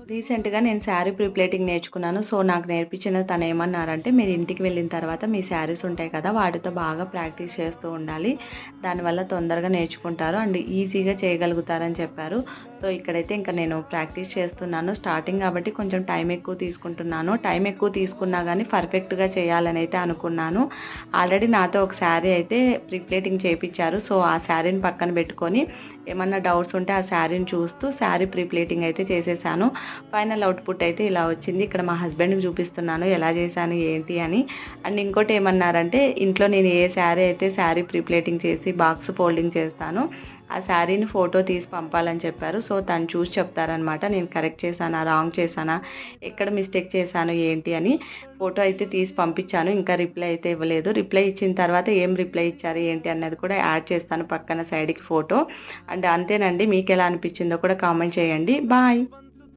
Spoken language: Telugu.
రీసెంట్‌గా నేను శారీ ప్రీప్లేటింగ్ నేర్చుకున్నాను. సో, నాకు నేర్పించిన తను ఏమన్నారంటే, "మీరు ఇంటికి వెళ్ళిన తర్వాత మీ శారీస్ ఉంటాయి కదా! వాటితో బాగా ప్రాక్టీస్ చేస్తూ ఉండాలి. దానివల్ల తొందరగా నేర్చుకుంటారు. అండ్ ఈజీగా చేయగలుగుతారని" చెప్పారు. సో, ఇక్కడైతే ఇంకా నేను ప్రాక్టీస్ చేస్తున్నాను. స్టార్టింగ్ కాబట్టి కొంచెం టైం ఎక్కువ తీసుకుంటున్నాను. టైం ఎక్కువ తీసుకున్నా కానీ పర్ఫెక్ట్‌గా చేయాలని అయితే అనుకున్నాను. ఆల్రెడీ నాతో ఒక శారీ అయితే ప్రీప్లేటింగ్ చేయించారు సో, ఆ శారీని పక్కన పెట్టుకొని ఏమన్నా డౌట్స్ ఉంటే ఆ శారీని చూస్తూ శారీ ప్రీప్లేటింగ్ అయితే చేసేసాను. ఫైనల్ అవుట్‌పుట్ అయితే ఇలా వచ్చింది. ఇక్కడ మా హస్బెండ్‌కి చూపిస్తున్నాను ఎలా చేశాను ఏంటి అని. అండ్ ఇంకోటి ఏమన్నారంటే, ఇంట్లో నేను ఏ శారీ అయితే శారీ ప్రీప్లేటింగ్ చేసి బాక్స్ ఫోల్డింగ్ చేస్తాను ఆ శారీని ఫోటో తీసి పంపాలని చెప్పారు. సో, తను చూసి చెప్తారనమాట. నేను కరెక్ట్ చేశానా? రాంగ్ చేశానా? ఎక్కడ మిస్టేక్ చేశాను ఏంటి అని ఫోటో అయితే తీసి పంపించాను. ఇంకా రిప్లై అయితే ఇవ్వలేదు. రిప్లై ఇచ్చిన తర్వాత ఏం రిప్లై ఇచ్చారు ఏంటి అన్నది కూడా యాడ్ చేస్తాను పక్కన సైడ్‌కి ఫోటో. అండ్ అంతేనండి. మీకు ఎలా అనిపించిందో కూడా కామెంట్ చేయండి. బాయ్.